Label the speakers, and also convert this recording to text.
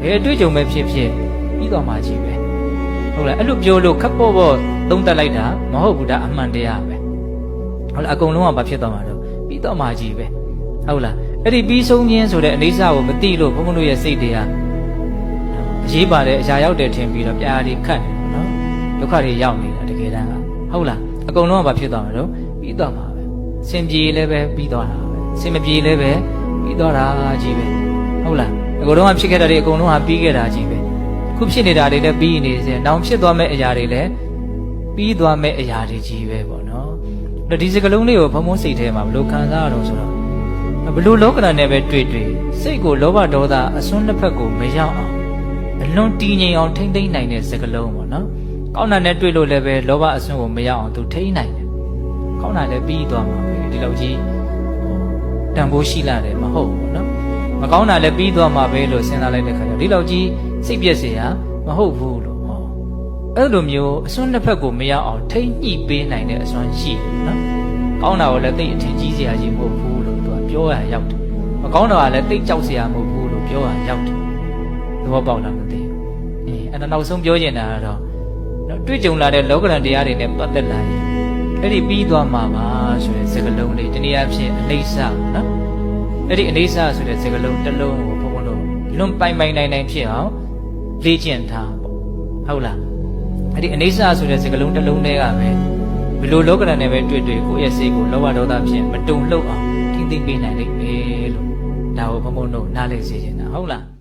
Speaker 1: ဘယ်အတွေ့အကြုံပဲဖြစ်ဖြစ်ပြီးတော့မှကြီးပဲဟုတ်လားအဲ့လိုပြောလို့ခပ်ပေါ့ပေါ့သုံးသပ်လိုက်တာမဟုတ်ဘူးဒါအမှန်တရားပဲဟုတ်လားအကုန်လုံးကဘာဖြစ်သွားမှာတော့ပြီးတော့မှကြီးပဲဟုတ်လားအဲ့ဒီပြီးဆုံးခြင်းဆိုတဲ့အနေစာကိုမသိလို့ဘုန်းဘုန်းတို့ရဲ့စိတ်တွေကအရေးပါတဲ့အရာရောက်တယ်ထင်ပြီးတော့ပြားတွေခတ်နေတယ်နော်ဒုက္ခတွေရောက်နေတာတကယ်တမ်းကဟုတ်လားအကုန်လုံးကဘာဖြစ်သွားမှာတော့ပြီးတော့မှာပဲစင်ပြေလည်းပဲပြီးတော့တာပဲစင်မပြေလည်းပဲပြီးတော့တာကြီးပဲ ဟုတ်လားအကုန်လုံးကဖြစ်ခဲ့တာတွေအကုန်လုံးကပြီးခဲ့တာကြီးပဲခုဖြစ်နေတာတွေလည်းပြီးနေစေနောင်ဖြစ်သွားမဲ့အရာတွေလည်းပြီးသွားမဲ့အရာတွေကြီးပဲပေါ့နော်အဲ့ဒီစကလုံးလေးကိုဘုံဘုံစိတ်ထဲမှာဘယ်လိုခံစားရတော့ဆိုတော့ဘယ်လိုလောကဓာတ်နဲ့ပဲတွေ့တွေ့စိတ်ကိုလောဘဒေါသအစွန်းတစ်ဖက်ကိုမရောက်အောင်အလွန်တည်ငြိမ်အောင်ထိမ့်သိမ့်နိုင်တဲ့စကလုံးပေါ့နော်ကောင်းတာနဲ့တွေ့လို့လည်းပဲလောဘအစွန်းကိုမရောက်အောင်သူထိမ့်နိုင်တယ်ကောင်းတာလည်းပြီးသွားမှာပဲဒီလောက်ကြီးတန်ဖိုးရှိလာတယ်မဟုတ်ဘူးနော် မကောင်းတာလည်းပြီးသွားမှာပဲလို့စဉ်းစားလိုက်တဲ့ခါကျတော့ဒီလောက်ကြီးစိတ်ပြည့်စရာမဟုတ်ဘူးလို့ဟောအဲ့လိုမျိုးအစွန်းတစ်ဖက်ကိုမရောက်အောင်ထိမ့်ညှိပေးနိုင်တဲ့အစွမ်းရှိတယ်နော်ကောင်းတာကိုလည်းသိအထင်ကြီးစရာကြီးမဟုတ်ဘူးလို့သူကပြောရရောက်တယ်မကောင်းတာကလည်းသိကြောက်စရာမဟုတ်ဘူးလို့ပြောရရောက်တယ်သဘောပေါက်လားမသိဘူးအေးအဲ့ဒါနောက်ဆုံးပြောချင်တာကတော့နော်တွေ့ကြုံလာတဲ့လောကရန်တရားတွေနဲ့ပတ်သက်လာရင်အဲ့ဒီပြီးသွားမှာပါဆိုတဲ့စကားလုံးလေးတနည်းအားဖြင့်အနိစ္စနော် အဲ့ဒီအနိစ္စဆိုတဲ့စကားလုံးတစ်လုံးကိုဘုံဘုံလုံးလွန်ပိုင်ပိုင်နိုင်နိုင်ဖြစ်အောင်လေ့ကျင့်ထားပေါ့ဟုတ်လားအဲ့ဒီအနိစ္စဆိုတဲ့စကားလုံးတစ်လုံးတည်းကပဲဘယ်လိုလောကရန်နဲ့ပဲတွေ့တွေ့ကိုယ့်ရဲ့စိတ်ကိုလောဘဒေါသဖြင့်မတုံ့လှုပ်အောင်ထိမ့်သိမ့်ပေးနိုင်လိမ့်မယ်လို့ဒါကိုဘုံဘုံတို့နားလည်စေချင်တာဟုတ်လား